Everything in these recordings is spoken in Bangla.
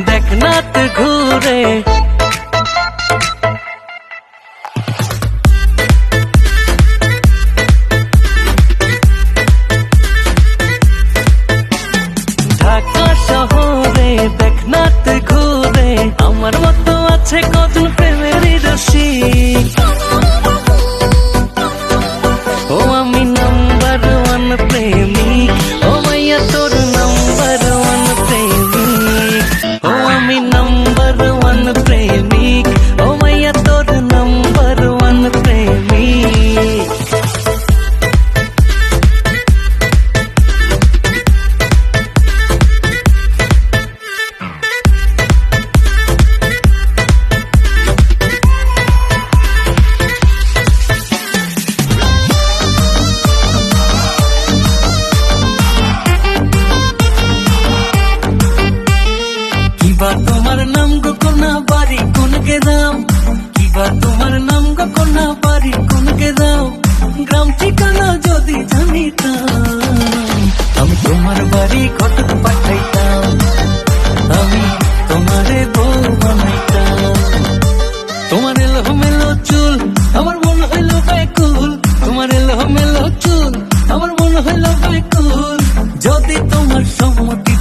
দেখ নাত ঘুরে So much.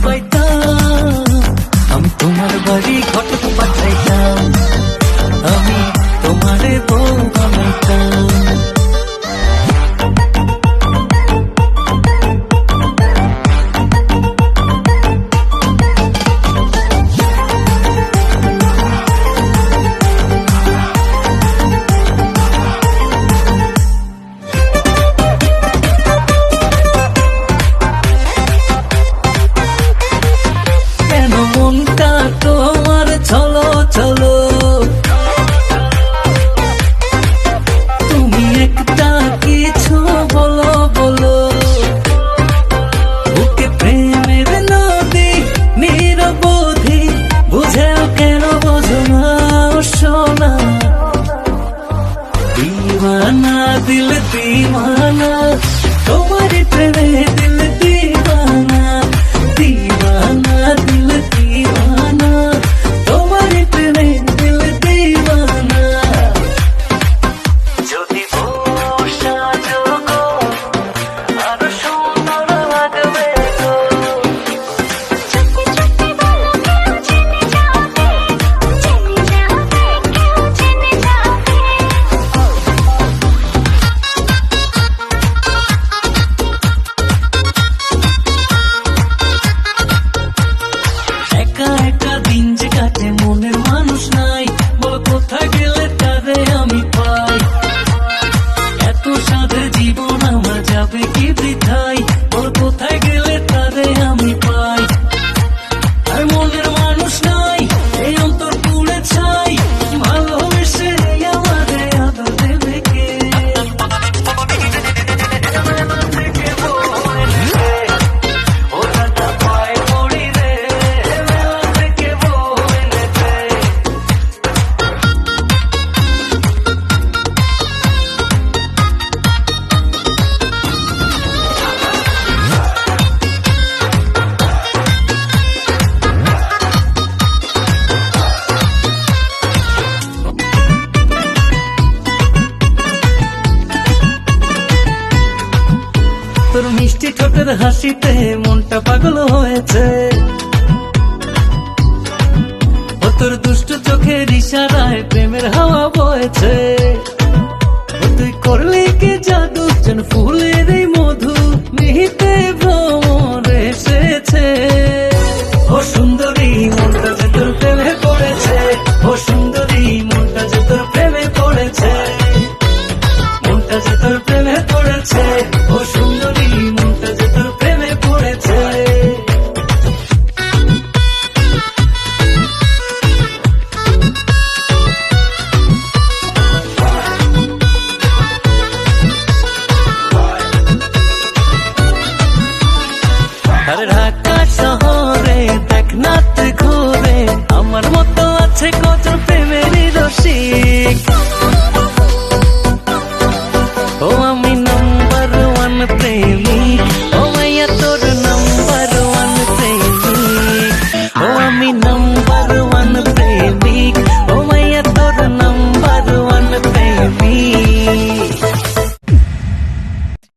வாழ்வே তোর মিষ্টি ঠোঁটের হাসিতে মনটা পাগল হয়েছে। ও তোর দুষ্ট চোখের ইশারায় প্রেমের হাওয়া বয়েছে। তুই করলে কে জাদু? যেন ফুলের এই মধু মিহিতে